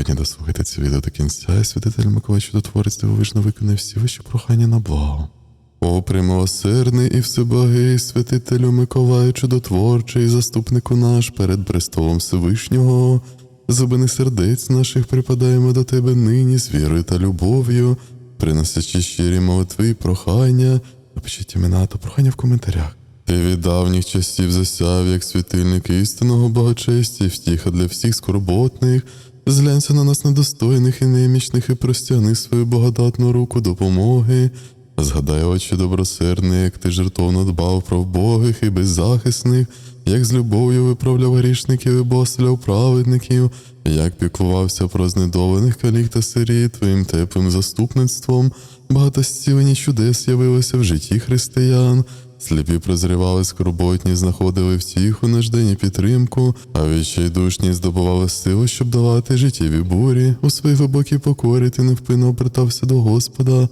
Господні, дослухайте це відео до кінця, і святитель Миколай Чудотворець дивовижно виконає всі ваші прохання на благо. О, примилосердний і всеблагий святителю Миколаю Чудотворчий, заступнику наш перед престолом Всевишнього, зубини сердець наших припадаємо до тебе нині з вірою та любов'ю, приносячи щирі молитви і прохання, напишіть імена та прохання в коментарях. Ти від давніх часів засяв, як світильник істинного благочестя, і втіха для всіх скорботних. Зглянься на нас недостойних і немічних, і простягни свою благодатну руку допомоги. Згадай, очі добросердний, як ти жертовно дбав про вбогих і беззахисних, як з любов'ю виправляв грішників і босляв праведників, як піклувався про знедолених калік та сиріт твоїм теплим заступництвом, багато зцілень і чудес явилося в житті християн. Сліпі прозрівали скорботні, знаходили втіху наждені підтримку, а відчайдушні здобували силу, щоб давати життєві бурі. У своїй глибокій покорі ти невпинно обертався до Господа,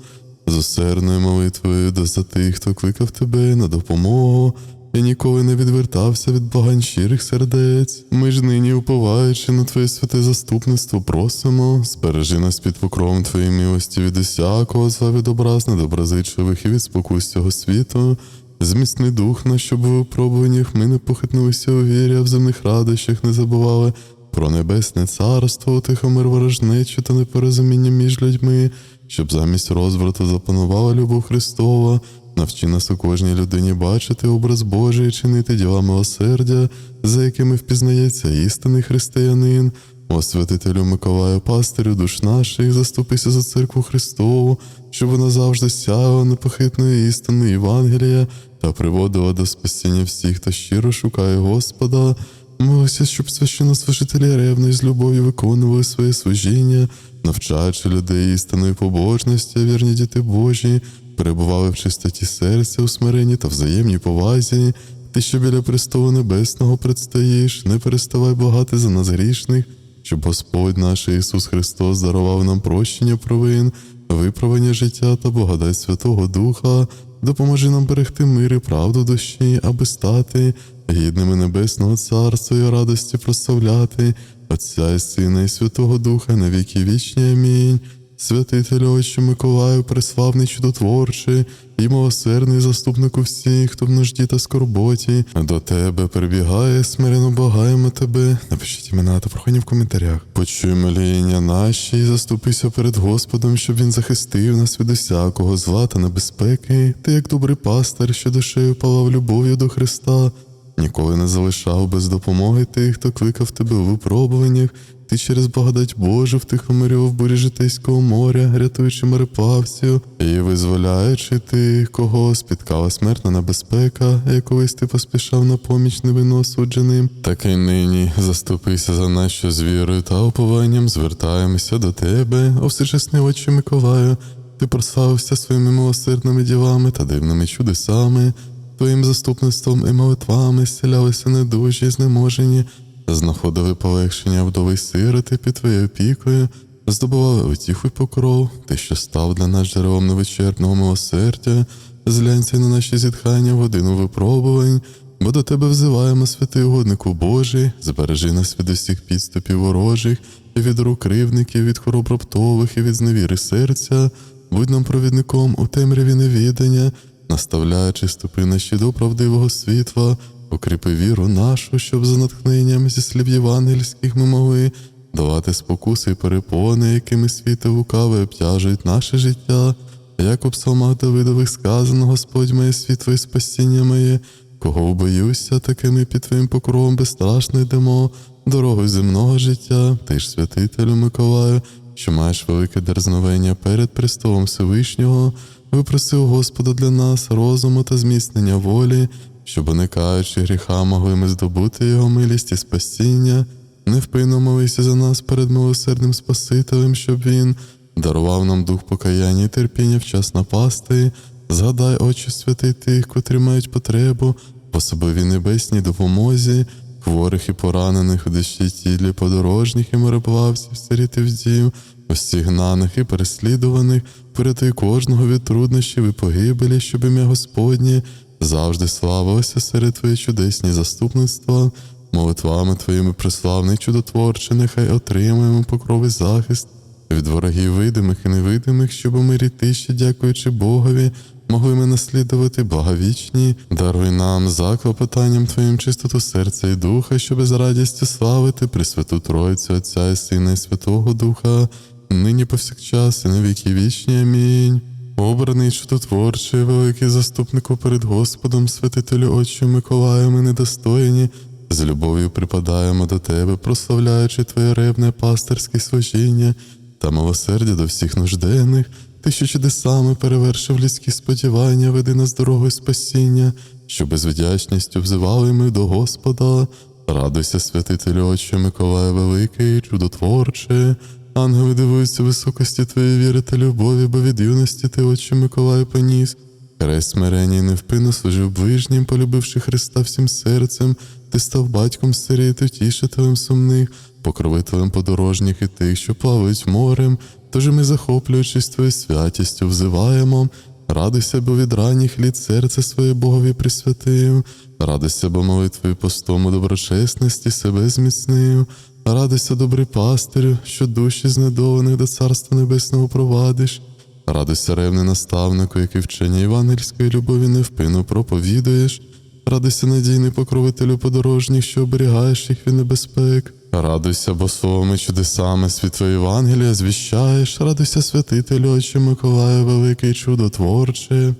з усердною молитвою до за тих, хто кликав тебе на допомогу. І ніколи не відвертався від благань щирих сердець. Ми ж нині, уповаючи на Твоє святе заступництво, просимо, збережи нас під покровом Твоєї милості від усякого зла від образ недоброзичливих і від спокус цього світу. Зміцни дух наш, щоб у випробуваннях ми не похитнулися у вірі, а в земних радощах не забували про небесне царство, утихомир ворожнечу та непорозуміння між людьми, щоб замість розврату запанувала любов Христова. Навчи нас у кожній людині бачити образ Божий, чинити діла милосердя, за якими впізнається істинний християнин. О святителю Миколаю, пастирю душ наших, заступися за церкву Христову, щоб вона завжди сяяла непохитної істини Євангелія та приводила до спасіння всіх, хто щиро шукає Господа. Молися, щоб священнослужителі ревно і з любов'ю виконували своє служіння, навчаючи людей істинної побожності, вірні діти Божі, перебували в чистоті серця, у смиренні та взаємній повазі. Ти, що біля престолу небесного предстоїш, не переставай благати за нас грішних, щоб Господь наш Ісус Христос дарував нам прощення провин, виправлення життя та благодать Святого Духа, допоможи нам берегти мир і правду душі, аби стати гідними Небесного Царства і радості прославляти Отця і Сина і Святого Духа на віки вічні. Амінь. Святителю Отче Миколаю, преславний чудотворчий і милосердний заступнику всіх, хто в нужді та скорботі, до тебе прибігає, смирено благаємо тебе. Напишіть імена та прохання в коментарях. Почуй моління наші, і заступися перед Господом, щоб він захистив нас від усякого зла та небезпеки. Ти, як добрий пастир, що душею палав любов'ю до Христа. Ніколи не залишав без допомоги тих, хто кликав тебе у випробуваннях. Ти через благодать Божу втихомирював бурі житейського моря, рятуючи мореплавців і визволяючи тих, кого спіткала смертна небезпека, як колись ти поспішав на поміч невинно осудженим. Так і нині заступися за нас, що з вірою та упованням звертаємося до тебе, о всечесний Отче Миколаю. Ти прославився своїми милосердними ділами та дивними чудесами. Твоїм заступництвом і молитвами зцілялися недужі, знеможені, знаходили полегшення вдови сироти під твоєю опікою, здобували утіху й покров, ти, що став для нас джерелом невичерпного милосердя, зглянься на наші зітхання в годину випробувань, бо до тебе взиваємо, святий угоднику Божий, збережи нас від усіх підступів ворожих, і від рук кривдників, від хвороб раптових і від зневіри серця, будь нам провідником у темряві невідання наставляючи ступи наші до правдивого світла, укріпи віру нашу, щоб за натхненням зі слів євангельських ми могли давати спокуси і перепони, якими світи лукаве обтяжують наше життя, як у псалмах Давидових сказано, Господь моє світло і спасіння моє, кого боюся, такими під твоїм покровом безстрашно йдемо, дорогою земного життя, ти ж святителю Миколаю, що маєш велике дерзновення перед престолом Всевишнього, випросив Господа для нас розуму та зміцнення волі, щоб, уникаючи гріха, могли ми здобути Його милість і спасіння, невпинно молися за нас перед милосердним Спасителем, щоб Він дарував нам дух покаяння і терпіння в час напасти. Згадай, Отче святий тих, котрі мають потребу, по особливій небесній допомозі, хворих і поранених у душі тілі, подорожніх і мореплавців, сиріт і вдів, усіх і переслідуваних, порятуй кожного від труднощів і погибелі, щоб ім'я Господнє завжди славилося серед твої чудесні заступництва. молитвами Твоїми преславний чудотворче, нехай отримаємо покрови захист від ворогів видимих і невидимих, щоб у мирі тиші, дякуючи Богові, могли ми наслідувати благовічні. Даруй нам за клопотанням Твоїм чистоту серця і духа, щоб з радістю славити Пресвяту Тройцю Отця і Сина і Святого Духа, нині повсякчас і на віки вічні. Амінь. Обраний чудотворчий, великий заступнику перед Господом, святителю Отче Миколаю, ми недостоїні, з любов'ю припадаємо до Тебе, прославляючи Твоє ревне пастирське служіння та милосердя до всіх нужденних, Ти, що чудесами перевершив людські сподівання, веди нас дорогою спасіння, що з вдячністю взивали ми до Господа. Радуйся, святителю Отче Миколаю Великий, чудотворче. Ангели дивуються високості Твоєї віри та любові, бо від юності Ти, Отче Миколаю, поніс. Край смирення і невпинно служив ближнім, полюбивши Христа всім серцем, ти став батьком сиріт, втішителем сумних, покровителем подорожніх і тих, що плавають морем. Тож ми, захоплюючись Твоєю святістю, взиваємо. Радуйся, бо від ранніх літ серце своє Богові присвятив. Радуйся, бо молитвою постом у доброчесності себе зміцнив. Радуйся, добрий пастирю, що душі знедованих до Царства Небесного провадиш. Радуйся, ревний наставнику, який вчення євангельської любові невпинно проповідуєш. Радуйся, надійний покровителю подорожніх, що оберігаєш їх від небезпек. Радуйся, бо словами чудесами світло Євангелія звіщаєш. Радуйся, святителю, Отче Миколаю, великий чудотворче.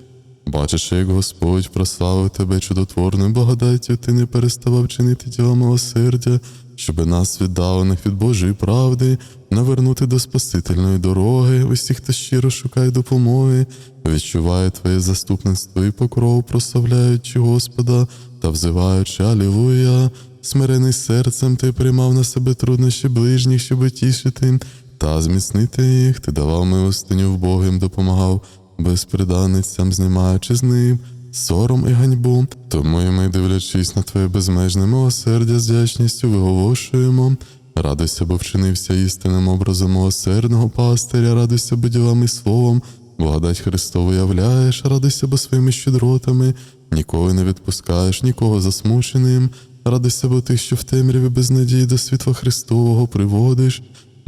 Бачиш, як Господь прославив тебе чудотворною благодаттю, ти не переставав чинити діла милосердя, щоби нас, віддалених від Божої правди, навернути до спасительної дороги, усіх, хто щиро шукає допомоги, відчуває Твоє заступництво і покров, прославляючи Господа та взиваючи Алілуя, смирений серцем ти приймав на себе труднощі ближніх, щоб утішити та зміцнити їх, ти давав милостиню в Богим, допомагав безприданницям, знімаючи з ним сором і ганьбу. Тому і ми, дивлячись на твоє безмежне милосердя, з вдячністю виголошуємо. Радуйся, бо вчинився істинним образом милосердного пастиря, радуйся, бо ділами словом, благодать Христову являєш, радуйся, бо своїми щедротами, ніколи не відпускаєш, нікого засмученим, радуйся, бо ти, що в темряві без надії до світла Христового приводиш.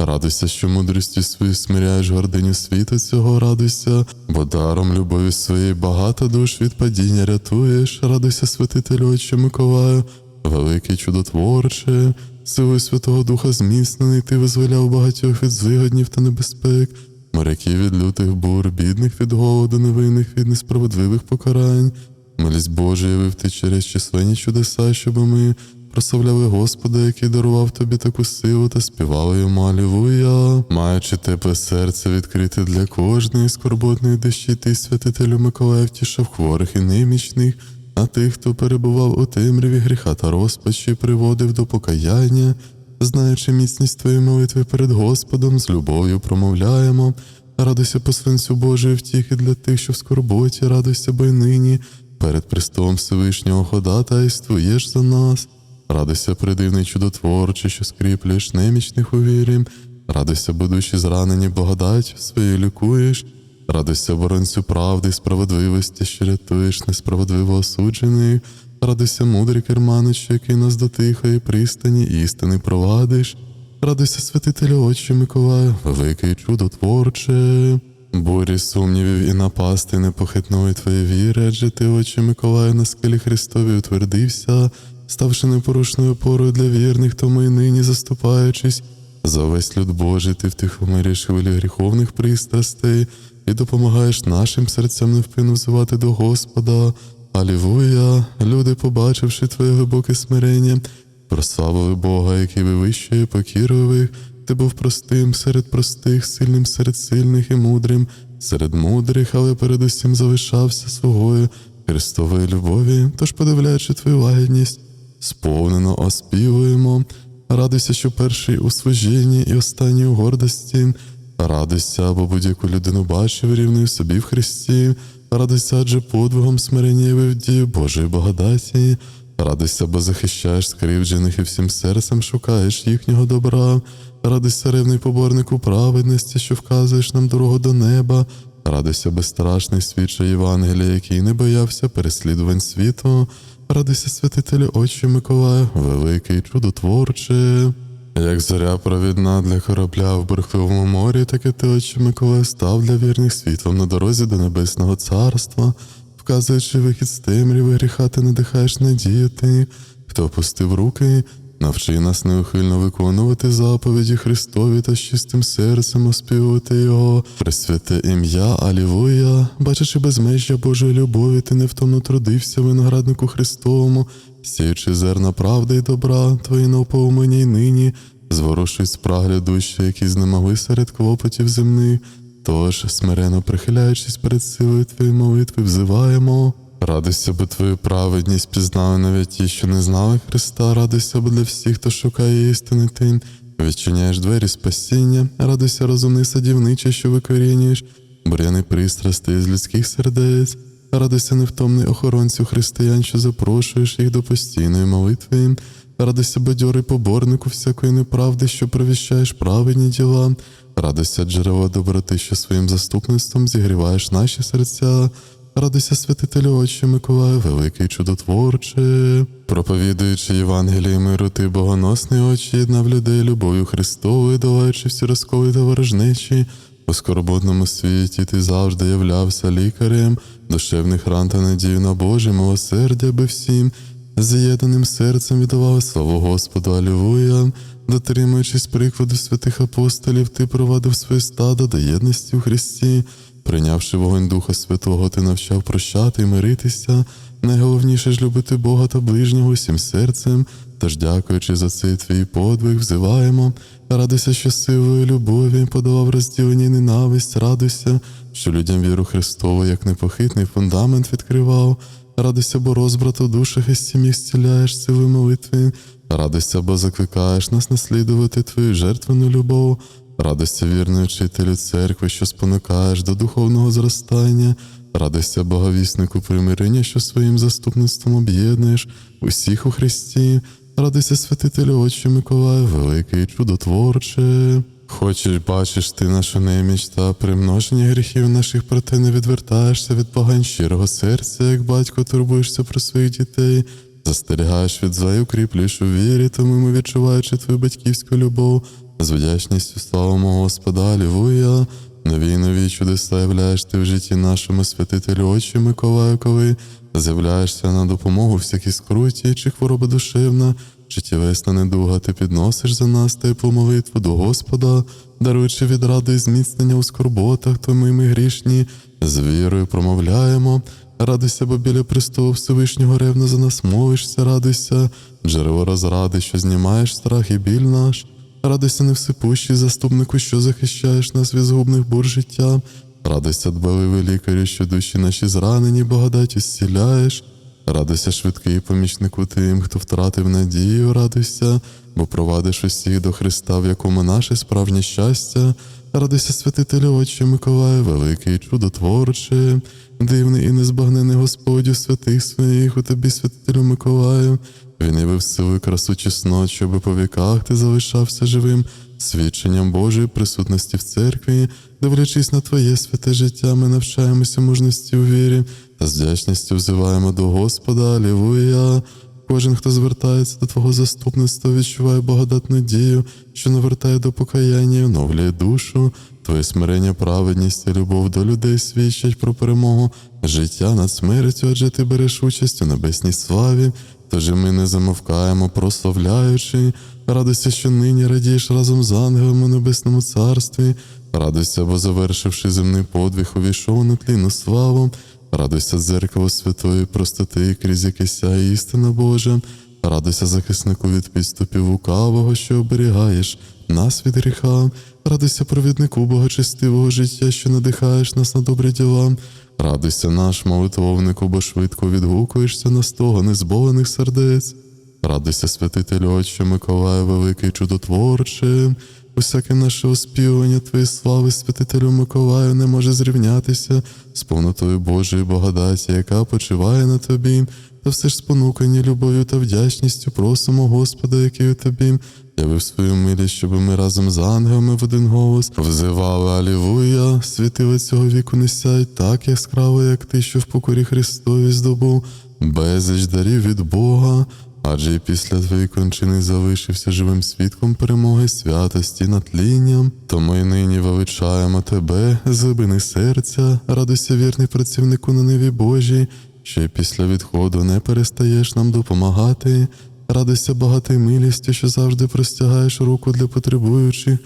Радуйся, що мудрістю свою смиряєш гординю світу цього, радуйся, бо даром любові своєї багато душ від падіння рятуєш, радуйся, святителю Отче Миколаю, великий чудотворче, силою Святого Духа зміцнений, ти визволяв багатьох від звигоднів та небезпек, моряків від лютих бур, бідних від голоду, невинних від несправедливих покарань. Милість Божа явив ти через численні чудеса, щоб ми прославляли Господа, який дарував тобі таку силу та співали йому Алілуя. Маючи тепле серце відкрите для кожної скорботної душі, ти, святителю Миколаїв, тішав хворих і немічних, а тих, хто перебував у темряві гріха та розпачі, приводив до покаяння. Знаючи міцність твоєї молитви перед Господом, з любов'ю промовляємо. Радуйся посланцю Божої втіхи для тих, що в скорботі, радуйся, бо й нині перед престолом Всевишнього ходатайствуєш за нас. Радуйся, придивний чудотворче, що скріплюєш немічних у вірі. Радуйся, бо душі зранені, благодать свою лікуєш. Радуйся, боронцю правди і справедливості, що рятуєш несправедливо осуджених. Радуйся, мудрий керманич, який нас до тихої пристані істини провадиш. Радуйся, святителю Отче Миколаю, великий чудотворче. Бурі сумнівів і напасти не похитнули віри, адже ти, Отче Миколаю, на скелі Христові утвердився, ставши непорушною опорою для вірних, тому й нині заступаючись. За весь люд Божий ти втихомириш хвилі гріховних пристрастей і допомагаєш нашим серцям невпинно взивати до Господа. Алілуя! Люди, побачивши твоє глибоке смирення, прославили Бога, який вивищує покірливих. Ти був простим серед простих, сильним серед сильних і мудрим, серед мудрих, але передусім залишався свогою Христової любові. Тож, подивляючи твою лагідність, сповнено оспівуємо. Радуйся, що перший у служінні і останній у гордості. Радуйся, бо будь-яку людину бачив рівною собі в Христі. Радуйся, адже подвигом смирення і Божої благодаті. Радуйся, бо захищаєш скривджених і всім серцем шукаєш їхнього добра. Радуйся, ревний поборнику праведності, що вказуєш нам дорогу до неба. Радуйся, безстрашний свідча Євангелія, який не боявся переслідувань світу. Радуйся, святителю очі Миколаю, великий чудотворче. Як зоря провідна для корабля в бурхливому морі, так і ти, очі Миколаю, став для вірних світлом на дорозі до Небесного Царства, вказуючи вихід з темряви, гріха ти надихаєш надіяти, хто опустив руки, навчи нас неухильно виконувати заповіді Христові та з чистим серцем оспівувати Його, пресвяте ім'я, Алілуя, бачачи безмежжя Божої любові, ти невтомно трудився винограднику Христовому, сіючи зерна правди й добра, твої навповмені й нині, зворушують спраглі душі, які знемогли серед клопотів земних. Тож, смирено прихиляючись перед силою твоєї молитви, взиваємо. Радуйся, бо твою праведність пізнали навіть ті, що не знали Христа, радуйся, бо для всіх, хто шукає істини ти, відчиняєш двері спасіння, радуйся, розумний садівничий, що викорінюєш, буряни пристрасти з людських сердець, радуйся, невтомний охоронцю християн, що запрошуєш їх до постійної молитви. Радуйся, бадьорий поборнику всякої неправди, що провіщаєш праведні діла. Радуйся, джерело доброти, що своїм заступництвом зігріваєш наші серця. Радуйся, святителю Отче Миколаю, великий чудотворче. Проповідуючи Євангеліє миру, ти богоносний очі, єднав людей любов'ю Христовою, долаючи всі розколи та ворожнечі. У скорботному світі ти завжди являвся лікарем, душевних ран та надію на Боже милосердя, аби всім з'єднаним серцем віддавали славу Господу, Алілуя. Дотримуючись прикладу святих апостолів, ти провадив своє стадо до єдності у Христі. Прийнявши вогонь Духа Святого, ти навчав прощати і миритися. Найголовніше ж любити Бога та ближнього усім серцем. Тож, дякуючи за цей твій подвиг, взиваємо. Радуйся, силою любові подавав розділення ненависть, радуйся, що людям віру Христову, як непохитний фундамент відкривав. Радуйся, бо розбрат у душах і сім'ях зціляєш сили молитви. Радуйся, бо закликаєш нас наслідувати твою жертвену любов. Радуйся, вірний учителю церкви, що спонукаєш до духовного зростання. Радуйся, боговіснику примирення, що своїм заступництвом об'єднуєш усіх у Христі. Радуйся, святителю Отче Миколаю, великий чудотворче. Хочеш, бачиш ти нашу неміч та примноження гріхів наших, проте не відвертаєшся від погань щирого серця, як батько турбуєшся про своїх дітей, застерігаєш від зла і укріплюєш у вірі, тому ми, відчуваючи твою батьківську любов, з вдячністю славимо Господа, Алілуя. Нові нові чудеса являєш ти в житті нашому святителю Отче Миколаю, з'являєшся на допомогу всякій скруті чи хвороба душевна, чи тілесна недуга, ти підносиш за нас теплу молитву до Господа, даруючи відраду і зміцнення у скорботах, тому й ми грішні, з вірою промовляємо. Радуйся, бо біля престолу Всевишнього ревно за нас мовишся, радуйся, джерело розради, що знімаєш страх і біль наш. Радуйся, невсипущий заступнику, що захищаєш нас від згубних бур життя. Радуйся, дбаливий лікарю, що душі наші зранені, благодаттю зціляєш. Радуйся, швидкий помічнику тим, хто втратив надію, радуйся, бо провадиш усіх до Христа, в якому наше справжнє щастя. Радуйся, святителю Отче Миколаю, великий чудотворче, дивний і незбагнений Господю святих своїх у тобі, святителю Миколаю. Він явив силу і красу чеснот, щоби по віках ти залишався живим, свідченням Божої присутності в церкві, дивлячись на твоє святе життя, ми навчаємося мужності у вірі та з вдячністю взиваємо до Господа, Алілуя. Кожен, хто звертається до Твого заступництва, відчуває благодатну дію, що навертає до покаяння, і оновлює душу. Твоє смирення, праведність і любов до людей свідчать про перемогу життя над смертю, адже ти береш участь у небесній славі. Тож ми не замовкаємо, прославляючи, радуйся, що нині радієш разом з ангелами у небесному царстві. Радуйся, бо завершивши земний подвиг, увійшов на тлінну славу. Радуйся, дзеркало святої простоти, крізь яке сяє істина Божа. Радуйся, захиснику від підступів лукавого, що оберігаєш нас від гріха. Радуйся, провіднику богочестивого життя, що надихаєш нас на добрі діла. Радуйся, наш молитовнику, бо швидко відгукуєшся на стого незболених сердець. Радуйся, святителю Отче Миколаю, великий чудотворче. Усяке наше оспівування Твоєї слави, святителю Миколаю, не може зрівнятися з повнотою Божої благодаті, яка почиває на тобі, та все ж спонукані любов'ю та вдячністю просимо Господа, який у тобі, явив свою милість, щоб ми разом з ангелами в один голос взивали Алілуя, світили цього віку не сяють так яскраво, як ти, що в покорі Христові здобув безліч дарів від Бога, адже і після твоєї кончини залишився живим свідком перемоги святості над тлінням. Тому й нині величаємо тебе, глибини серця, радуйся вірний працівнику на ниві Божій, що й після відходу не перестаєш нам допомагати. Радуйся багатою милістю, що завжди простягаєш руку для потребуючих.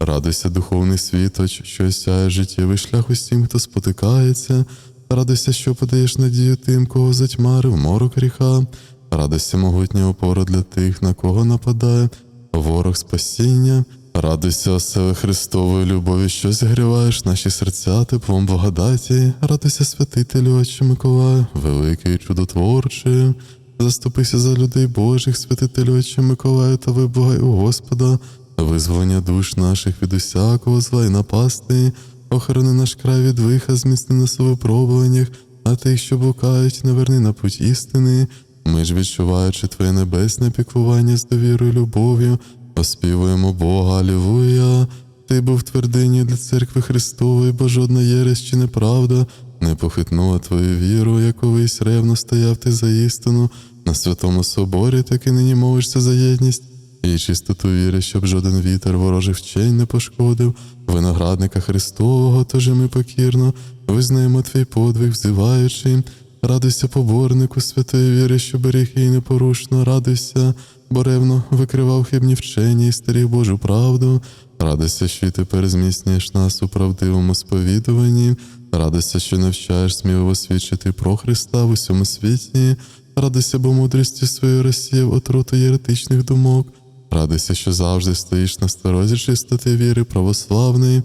Радуйся, духовний світоч, що осяє життєвий шлях усім, хто спотикається. Радуйся, що подаєш надію тим, кого затьмарив морок гріха. Радуйся, могутня опора для тих, на кого нападає ворог спасіння. Радуйся, оселе Христової любові, що зігріваєш наші серця теплом благодаті. Радуйся, святителю, Отче Миколаю, великий чудотворчий. Заступися за людей Божих, святителю Отче Миколаю, та виблагай у Господа, визволення душ наших від усякого зла і напасти, охорони наш край від лиха, зміцни нас у випробуваннях, а тих, що блукають, не верни на путь істини. Ми ж, відчуваючи Твоє небесне піклування з довірою любов'ю, оспівуємо Бога, Алілуя. Ти був твердиню для церкви Христової, бо жодна єресь чи неправда не похитнула твою віру, як ревно стояв ти за істину на святому соборі, так і нині молишся за єдність і чистоту віри, щоб жоден вітер ворожих вчень не пошкодив, виноградника Христового, тож ми покірно визнаємо твій подвиг, взиваючи. Радуйся, поборнику святої віри, що беріг її непорушно, радуйся, бо ревно викривав хибні вчення і старів Божу правду. Радуйся, що й тепер зміцнюєш нас у правдивому сповідуванні. Радуйся, що навчаєш сміливо свідчити про Христа в усьому світі. Радуйся, бо мудрістю своєю розсіяв отруту єретичних думок. Радуйся, що завжди стоїш на сторозі чистоти віри православної.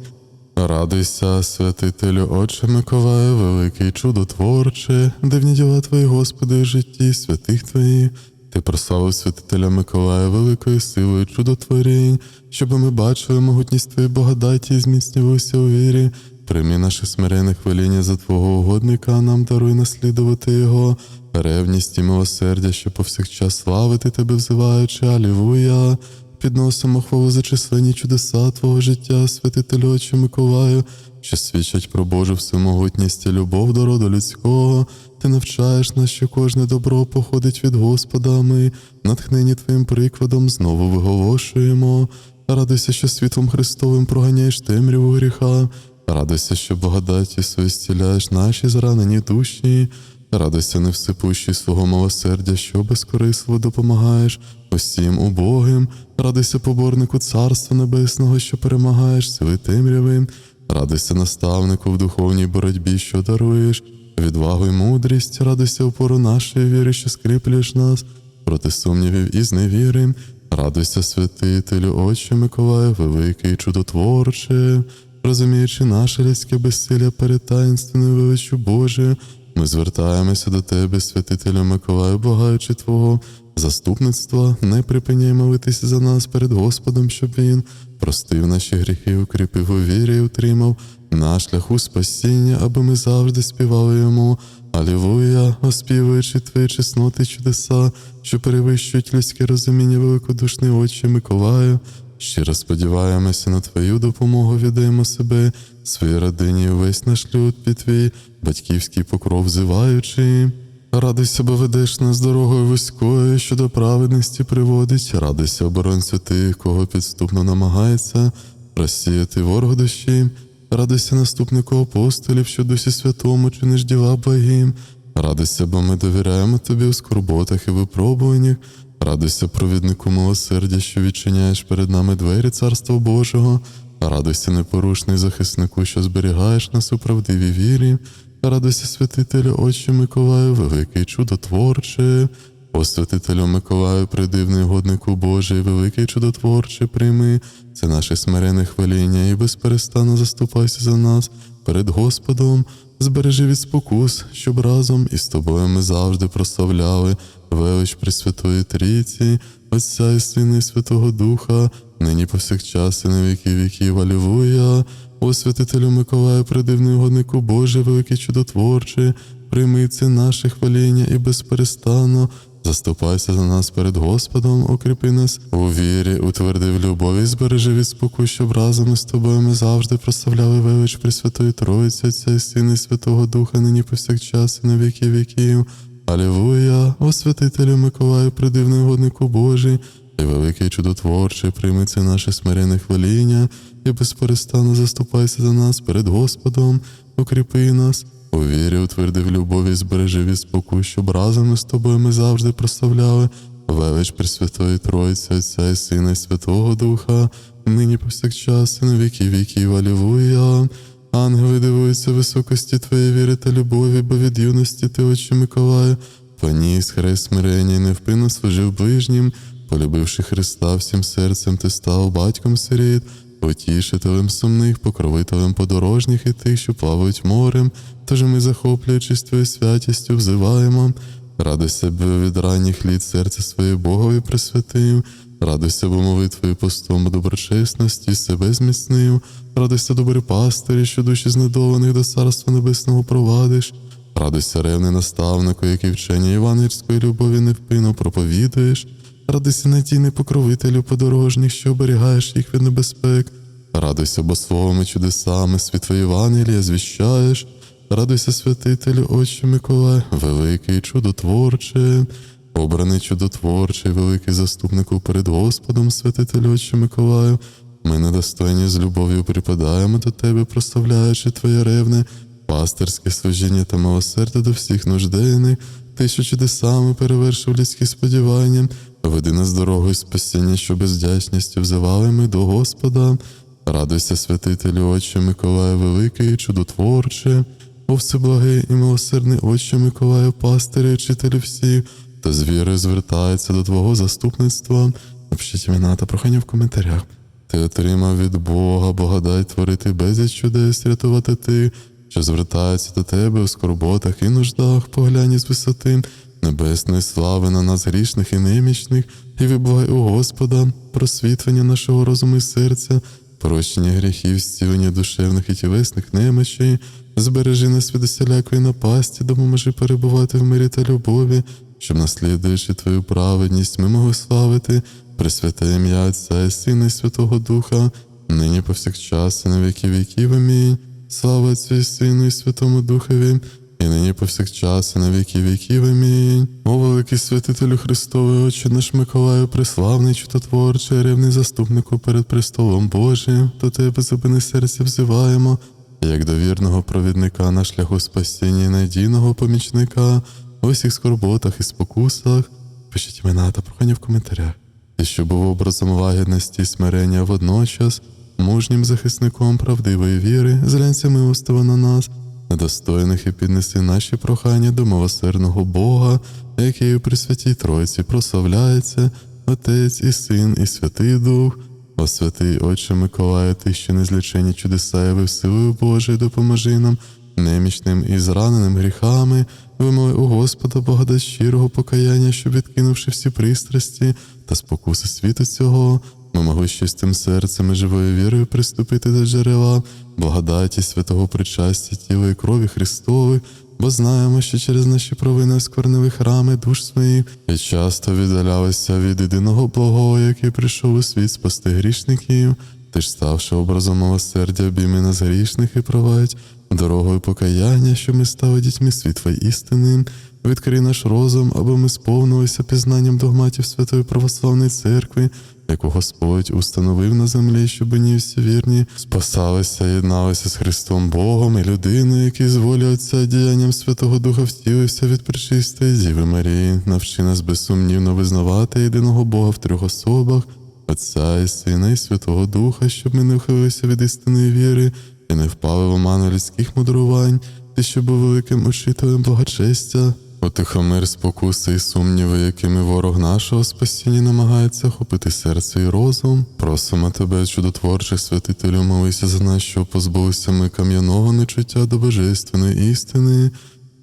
Радуйся, святителю Отче Миколаю, великий чудотворче, дивні діла Твої, Господи, в житті святих Твоїх. Ти прославив святителя Миколая великою силою чудотворінь, щоб ми бачили могутність Твоєї благодаті і зміцнювалися у вірі. Прийми наше смирене хвиління за Твого угодника, а нам даруй наслідувати Його, ревність і милосердя, що повсякчас славити Тебе взиваючи, Алілуя. Підносимо хвалу за численні чудеса Твого життя, святителю Отче Миколаю, що свідчать про Божу всемогутність і любов до роду людського. Ти навчаєш нас, що кожне добро походить від Господа, ми, натхнені Твоїм прикладом, знову виголошуємо. Радуйся, що світлом Христовим проганяєш темряву гріха. Радуйся, що благодаті свої зціляєш наші зранені душі. Радуйся, невсипущий свого милосердя, що безкорисливо допомагаєш усім убогим. Радуйся, поборнику Царства Небесного, що перемагаєш сили темряви. Радуйся, наставнику в духовній боротьбі, що даруєш, відвагу й мудрість, радуйся опору нашої віри, що скріплюєш нас проти сумнівів і зневіри. Радуйся, святителю, Отче Миколаю, великий чудотворче, розуміючи наше людське безсилля перед таїнственною величчю Божою, ми звертаємося до Тебе, святителю Миколаю, благаючи Твого заступництва, не припиняй молитися за нас перед Господом, щоб Він простив наші гріхи, укріпив у вірі і утримав на шляху спасіння, аби ми завжди співали йому. Алілуя, оспівуючи твої чесноти чудеса, що перевищують людське розуміння великодушний Отче Миколаю. Щиро сподіваємося на Твою допомогу, віддаємо себе, своїй родині і увесь наш люд під твій батьківський покров взиваючи. Радуйся, бо ведеш нас дорогою вузькою, що до праведності приводить. Радуйся, оборонцю тих, кого підступно намагається розсіяти ворог душі. Радуйся, наступнику апостолів, що дусі святому чиниш діла благим. Радуйся, бо ми довіряємо тобі у скорботах і випробуваннях. Радуйся, провіднику милосердя, що відчиняєш перед нами двері Царства Божого. Радуйся, непорушний захиснику, що зберігаєш нас у правдивій вірі. Радуйся, святителю, Отче Миколаю, великий чудотворче. О святителю Миколаю, придивний годнику Божий, великий чудотворче, прийми це наше смирене хваління і безперестанно заступайся за нас перед Господом. Збережи від спокус, щоб разом із тобою ми завжди прославляли велич Пресвятої Трійці, Отця і Сина і Святого Духа, нині повсякчас і на віки віків. Алілуя. О Миколаю, придивний годнику Боже, великий чудотворче, прийми це наше хваління і безперестанно заступайся за нас перед Господом, укріпи нас у вірі, утверди в любові, збережи від спокус, щоб разом із тобою ми завжди прославляли велич Пресвятої Троїці, Отця і Сина і Святого Духа, нині повсякчас і на віки віків. Алілуя, о святителю Миколаю, придивний годнику Божий, і великий чудотворчий, прийми це наше смирене хваління, і безперестанно заступайся за нас перед Господом, укріпи нас. У вірі утверди в любові, збережи від спокій, щоб разом із тобою ми завжди прославляли велич Пресвятої Троїці, Отця і Сина і Святого Духа, нині повсякчас і на віки віків. Алілуя. Ангели дивуються високості твоєї віри та любові, бо від юності ти, Отче Миколаю, поніс хрест смирення і невпинно служив ближнім, полюбивши Христа всім серцем, ти став батьком сиріт, утішителем сумних, покровителем подорожніх і тих, що плавають морем. Тож ми, захоплюючись твоєю святістю, взиваємо. Радуйся, бо від ранніх літ серце своє Богові присвятив, радуйся, бо молитвою постом доброчесності себе зміцнив, радуйся, добрий пастирі, що душі знедолених до Царства Небесного провадиш. Радуйся, ревний наставнику, який вчення євангельської любові невпинно проповідуєш. Радуйся, надійний покровителю подорожніх, що оберігаєш їх від небезпек. Радуйся, бо словами чудесами світло Євангелія звіщаєш. Радуйся, святителю, Отче Миколай, великий чудотворче, обраний чудотворчий, великий заступнику перед Господом, святителю Отче Миколаю. Ми недостойні з любов'ю припадаємо до тебе, прославляючи Твоє ревне, пастирське служіння та милосердя до всіх нужденних, ти, що чудесами перевершив людські сподівання, веди нас дорогою спасіння, що бездячністю взивали ми до Господа. Радуйся, святителю, Отче Миколаю, великий чудотворче, о всеблагий і милосердний Отче Миколаю, пастирі, вчителю всіх, та з вірою звертається до Твого заступництва. Напишіть імена та прохання в коментарях. Ти отримав від Бога благодать творити безліч чудес, рятувати тих, що звертаються до тебе у скорботах і нуждах, поглянь із висоти небесної слави на нас грішних і немічних, і виблагай у Господа, просвітлення нашого розуму і серця, прощення гріхів, зцілення душевних і тілесних немочей, збережи нас від усілякої напасті, допоможи перебувати в мирі та любові, щоб, наслідуючи Твою праведність, ми могли славити Пресвяте ім'я Отця і Сина і Святого Духа, нині повсякчас і на віки віків. Амінь. Слава Отцю і Сину і Святому Духові, і нині повсякчас і на віки віків. Амінь. О великий святителю Христовий, Отче наш Миколаю, преславний, чудотворчий, ревний заступнику перед престолом Божим, до тебе беззубине серця взиваємо, як до вірного провідника на шляху спасіння і надійного помічника у всіх скорботах і спокусах. Пишіть імена та прохання в коментарях. І що був образом лагідності і смирення водночас, мужнім захисником правдивої віри, зглянься милостиво на нас, недостойних і піднеси наші прохання до милосердного Бога, який у Пресвятій Тройці прославляється, Отець і Син, і Святий Дух. О святий Отче Миколаю, ти, що незлічені чудеса явив силою Божою, допоможи нам, немічним і зраненим гріхами, вимови у Господа Бога щирого покаяння, щоб відкинувши всі пристрасті та спокуси світу цього, ми могли з чистим серцем і живою вірою приступити до джерела, благодаті святого причастя тіла і крові Христових, бо знаємо, що через наші провини осквернили храми душ своїх і часто віддалялися від єдиного благого, який прийшов у світ спасти грішників. Ти ж ставши образом милосердя, обійми нас грішних і провадь дорогою покаяння, що ми стали дітьми світла істини. Відкрий наш розум, аби ми сповнилися пізнанням догматів Святої Православної Церкви, яку Господь установив на землі, щоб ні всі вірні спасалися, єдналися з Христом Богом і людиною, який з волі діянням Святого Духа втілився від пречистої Діви Марії, навчи нас безсумнівно визнавати єдиного Бога в трьох особах, Отця і Сина, і Святого Духа, щоб ми не вхилилися від істинної віри і не впали в оману людських мудрувань, ти що був великим учителем благочестя. Утихомир спокуси і сумніви, якими ворог нашого спасіння намагається охопити серце і розум. Просимо тебе, чудотворчих святителю, молися за нас, що позбулися ми кам'яного нечуття до божественної істини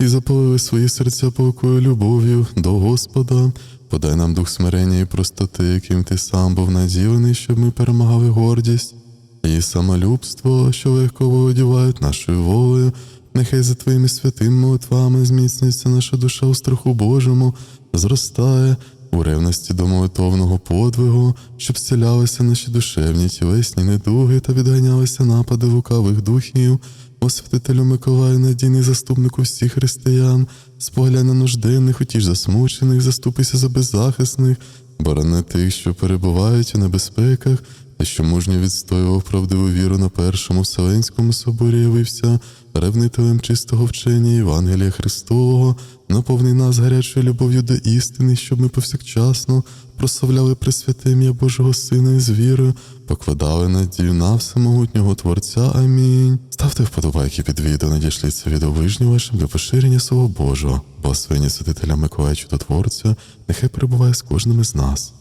і запалили свої серця палкою любов'ю до Господа. Подай нам дух смирення і простоти, яким ти сам був наділений, щоб ми перемагали гордість і самолюбство, що легко володівають нашою волею. Нехай за твоїми святими молитвами зміцнюється наша душа у страху Божому, зростає у ревності до молитовного подвигу, щоб зцілялися наші душевні тілесні недуги та відганялися напади лукавих духів. О святителю Миколаю, надійний заступнику всіх християн, споглянь на нужденних, утіж засмучених, заступися за беззахисних, борони тих, що перебувають у небезпеках, що мужньо відстоював правдиву віру на першому Вселенському соборі явився, ревнителем чистого вчення Євангелія Христового, наповни нас гарячою любов'ю до істини, щоб ми повсякчасно прославляли Пресвяте Божого Сина і з вірою, покладали надію на всемогутнього Творця. Амінь. Ставте вподобайки під відео, надішліть це відео ближнім вашим для поширення Слова Божого. Благословення святителя Миколая Чудотворця, нехай перебуває з кожним із нас.